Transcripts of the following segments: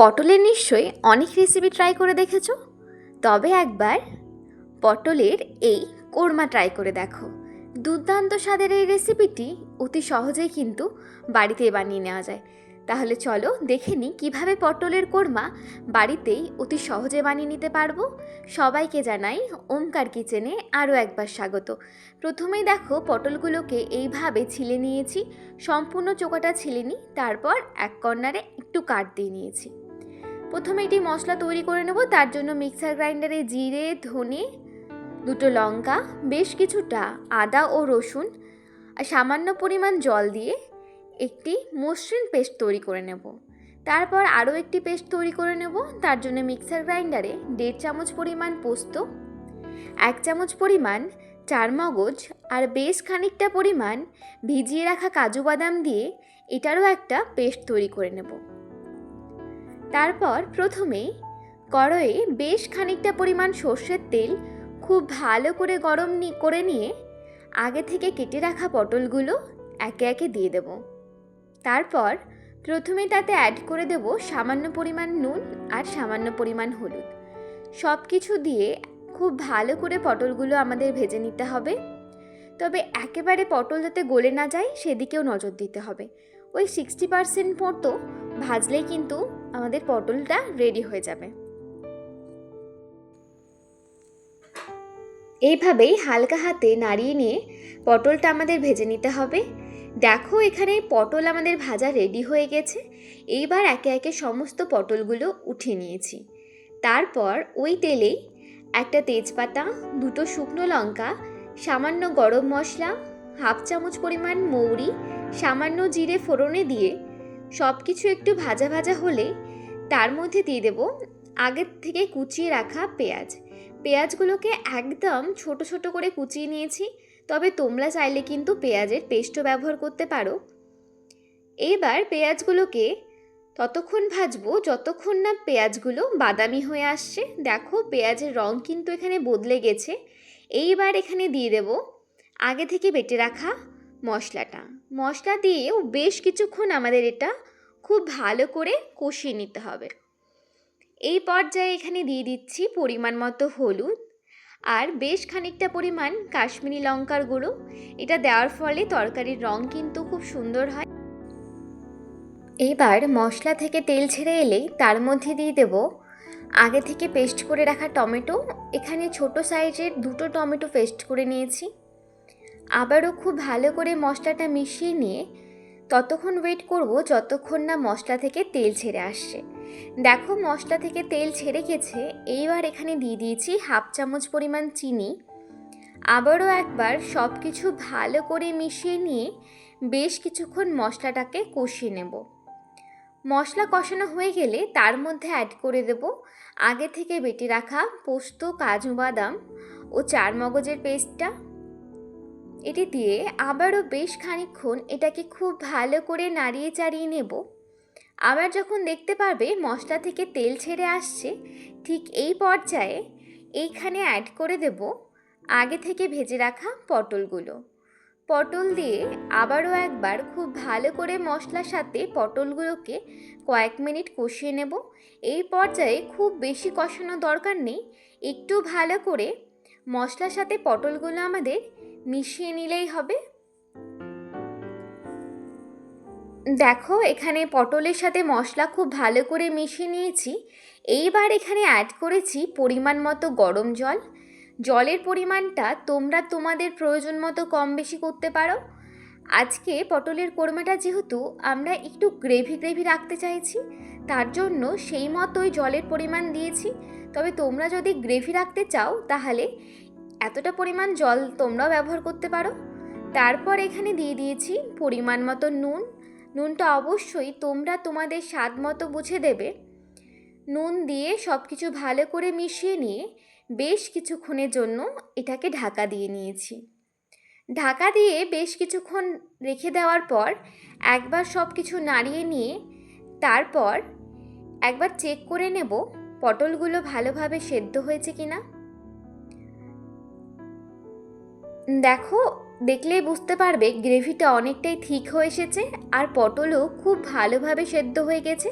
পটলের নিশ্চয়ই অনেক রেসিপি ট্রাই করে দেখেছ? তবে একবার পটলের এই কোরমা ট্রাই করে দেখো। দুর্দান্ত স্বাদের এই রেসিপিটি অতি সহজেই কিন্তু বাড়িতে বানিয়ে নেওয়া যায়। তাহলে চলো দেখে নিই কীভাবে পটলের কোরমা বাড়িতেই অতি সহজে বানিয়ে নিতে পারব। সবাইকে জানাই ওমকার কিচেনে আরও একবার স্বাগত। প্রথমেই দেখো পটলগুলোকে এইভাবে ছিলে নিয়েছি, সম্পূর্ণ চোকাটা ছিলে নিই তারপর এক কর্নারে একটু কাট দিয়ে নিয়েছি। প্রথমে এটি মশলা তৈরি করে নেব, তার জন্য মিক্সার গ্রাইন্ডারে জিরে, ধনে, দুটো লঙ্কা, বেশ কিছুটা আদা ও রসুন আর সামান্য পরিমাণ জল দিয়ে একটি মসৃণ পেস্ট তৈরি করে নেব। তারপর আরও একটি পেস্ট তৈরি করে নেব, তার জন্য মিক্সার গ্রাইন্ডারে দেড় চামচ পরিমাণ পোস্ত, এক চামচ পরিমাণ চারমগজ আর বেশ খানিকটা পরিমাণ ভিজিয়ে রাখা কাজু বাদাম দিয়ে এটারও একটা পেস্ট তৈরি করে নেব। তারপর প্রথমে কড়াইয়ে বেশ খানিকটা পরিমাণ সর্ষের তেল খুব ভালো করে গরম করে নিয়ে আগে থেকে কেটে রাখা পটলগুলো একে একে দিয়ে দেব। তারপর প্রথমে তাতে অ্যাড করে দেব সামান্য পরিমাণ নুন আর সামান্য পরিমাণ হলুদ। সব কিছু দিয়ে খুব ভালো করে পটলগুলো আমাদের ভেজে নিতে হবে। তবে একেবারে পটল যাতে গলে না যায় সেদিকেও নজর দিতে হবে। ওই সিক্সটি পার্সেন্ট মতো ভাজলেই কিন্তু আমাদের পটলটা রেডি হয়ে যাবে। এইভাবেই হালকা হাতে নাড়িয়ে নিয়ে পটলটা আমাদের ভেজে নিতে হবে। দেখো এখানে পটল আমাদের ভাজা রেডি হয়ে গেছে। এইবার একে একে সমস্ত পটলগুলো উঠিয়ে নিয়েছি। তারপর ওই তেলেই একটা তেজপাতা, দুটো শুকনো লঙ্কা, সামান্য গরম মশলা, হাফ চামচ পরিমাণ মৌরি, সামান্য জিরে ফোড়নে দিয়ে সব কিছু একটু ভাজা ভাজা হলে তার মধ্যে দিয়ে দেব আগের থেকে কুচিয়ে রাখা পেঁয়াজ। পেঁয়াজগুলোকে একদম ছোট ছোট করে কুচিয়ে নিয়েছি, তবে তোমরা চাইলে কিন্তু পেঁয়াজের পেস্টও ব্যবহার করতে পারো। এবার পেঁয়াজগুলোকে ততক্ষণ ভাজবো যতক্ষণ না পেঁয়াজগুলো বাদামি হয়ে আসছে। দেখো পেঁয়াজের রং কিন্তু এখানে বদলে গেছে। এইবার এখানে দিয়ে দেব আগে থেকে বেটে রাখা মশলাটা। মশলা দিয়েও বেশ কিছুক্ষণ আমাদের এটা খুব ভালো করে কষিয়ে নিতে হবে। এই পর্যায়ে এখানে দিয়ে দিচ্ছি পরিমাণ মতো হলুদ আর বেশ খানিকটা পরিমাণ কাশ্মীরি লঙ্কার গুঁড়ো। এটা দেওয়ার ফলে তরকারির রং কিন্তু খুব সুন্দর হয়। এবার মশলা থেকে তেল ছেড়ে এলেই তার মধ্যে দিয়ে দেব আগে থেকে পেস্ট করে রাখা টমেটো। এখানে ছোট সাইজের দুটো টমেটো পেস্ট করে নিয়েছি। আবারও খুব ভালো করে মশলাটা মিশিয়ে নিয়ে ততক্ষণ ওয়েট করব যতক্ষণ না মশলা থেকে তেল ছেড়ে আসছে। দেখো মশলা থেকে তেল ছেড়ে গেছে, এইবার এখানে দিয়ে দিয়েছি হাফ চামচ পরিমাণ চিনি। আবারও একবার সব কিছু ভালো করে মিশিয়ে নিয়ে বেশ কিছুক্ষণ মশলাটাকে কষিয়ে নেব। মশলা কষানো হয়ে গেলে তার মধ্যে অ্যাড করে দেব আগে থেকে বেটে রাখা পোস্ত, কাজু বাদাম ও চার মগজের পেস্টটা এটি দিয়ে আবারও বেশ খানিকক্ষণ এটাকে খুব ভালো করে নাড়িয়ে চাড়িয়ে নেব। আবার যখন দেখতে পারবে মশলা থেকে তেল ছেড়ে আসছে, ঠিক এই পর্যায়ে এইখানে অ্যাড করে দেব আগে থেকে ভেজে রাখা পটলগুলো। পটল দিয়ে আবারও একবার খুব ভালো করে মশলার সাথে পটলগুলোকে কয়েক মিনিট কষিয়ে নেব। এই পর্যায়ে খুব বেশি কষানো দরকার নেই, একটু ভালো করে মশলার সাথে পটলগুলো আমাদের মিশিয়ে নিলেই হবে। দেখো, এখানে পটলের সাথে মশলা খুব ভালো করে মিশিয়ে নিয়েছি। এইবার এখানে অ্যাড করেছি পরিমাণ মতো গরম জল। জলের পরিমাণটা তোমরা তোমাদের প্রয়োজন মতো কম বেশি করতে পারো। আজকে পটলের কোরমাটা যেহেতু আমরা একটু গ্রেভি গ্রেভি রাখতে চাইছি, তার জন্য সেই মতোই জলের পরিমাণ দিয়েছি। তবে তোমরা যদি গ্রেভি রাখতে চাও, তাহলে এতটা পরিমাণ জল তোমরাও ব্যবহার করতে পারো। তারপর এখানে দিয়ে দিয়েছি পরিমাণ মতো নুন। নুনটা অবশ্যই তোমরা তোমাদের স্বাদ মতো বুঝে দেবে। নুন দিয়ে সব কিছু ভালো করে মিশিয়ে নিয়ে বেশ কিছুক্ষণের জন্য এটাকে ঢাকা দিয়ে নিয়েছি। ঢাকা দিয়ে বেশ কিছুক্ষণ রেখে দেওয়ার পর একবার সব কিছু নাড়িয়ে নিয়ে তারপর একবার চেক করে নেব পটলগুলো ভালোভাবে সেদ্ধ হয়েছে কিনা। দেখো, দেখলেই বুঝতে পারবে, গ্রেভিটা অনেকটাই ঠিক হয়ে এসেছে আর পটলও খুব ভালোভাবে সেদ্ধ হয়ে গেছে।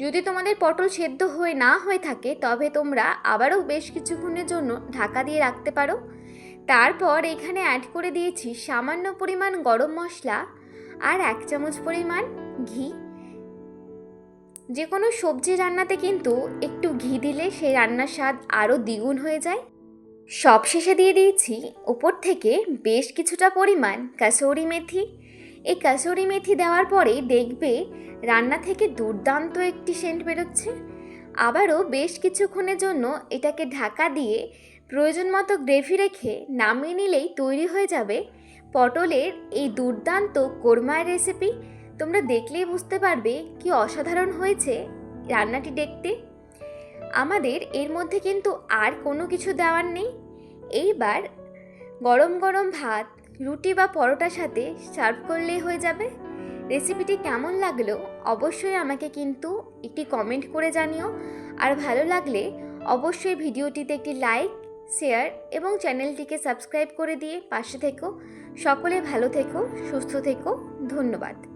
যদি তোমাদের পটল সেদ্ধ হয়ে না হয়ে থাকে, তবে তোমরা আবারও বেশ কিছুক্ষণের জন্য ঢাকা দিয়ে রাখতে পারো। তারপর এখানে অ্যাড করে দিয়েছি সামান্য পরিমাণ গরম মশলা আর এক চামচ পরিমাণ ঘি। যে কোনো সবজি রান্নাতে কিন্তু একটু ঘি দিলে সেই রান্নার স্বাদ আরও দ্বিগুণ হয়ে যায়। সব শেষে দিয়ে দিয়েছি উপর থেকে বেশ কিছুটা পরিমাণ কাসৌরি মেথি। এই কাসৌরি মেথি দেওয়ার পরে দেখবে রান্না থেকে দুর্দান্ত একটি সেন্ট বেরোচ্ছে। আবারও বেশ কিছুক্ষণের জন্য এটাকে ঢাকা দিয়ে প্রয়োজন মতো গ্রেভি রেখে নামিয়ে নিলেই তৈরি হয়ে যাবে পটলের এই দুর্দান্ত কোরমার রেসিপি। তোমরা দেখলেই বুঝতে পারবে কি অসাধারণ হয়েছে রান্নাটি দেখতে। আমাদের এর মধ্যে কিন্তু আর কোনো কিছু দেওয়ার নেই। এইবার গরম গরম ভাত, রুটি বা পরোটার সাথে সার্ভ করলেই হয়ে যাবে। রেসিপিটি কেমন লাগল অবশ্যই আমাকে কিন্তু একটি কমেন্ট করে জানিও। আর ভালো লাগলে অবশ্যই ভিডিওটিতে একটি লাইক শেয়ার এবং চ্যানেলটিকে সাবস্ক্রাইব করে দিয়ে পাশে থেকো। সকলে ভালো থেকো, সুস্থ থেকো। ধন্যবাদ।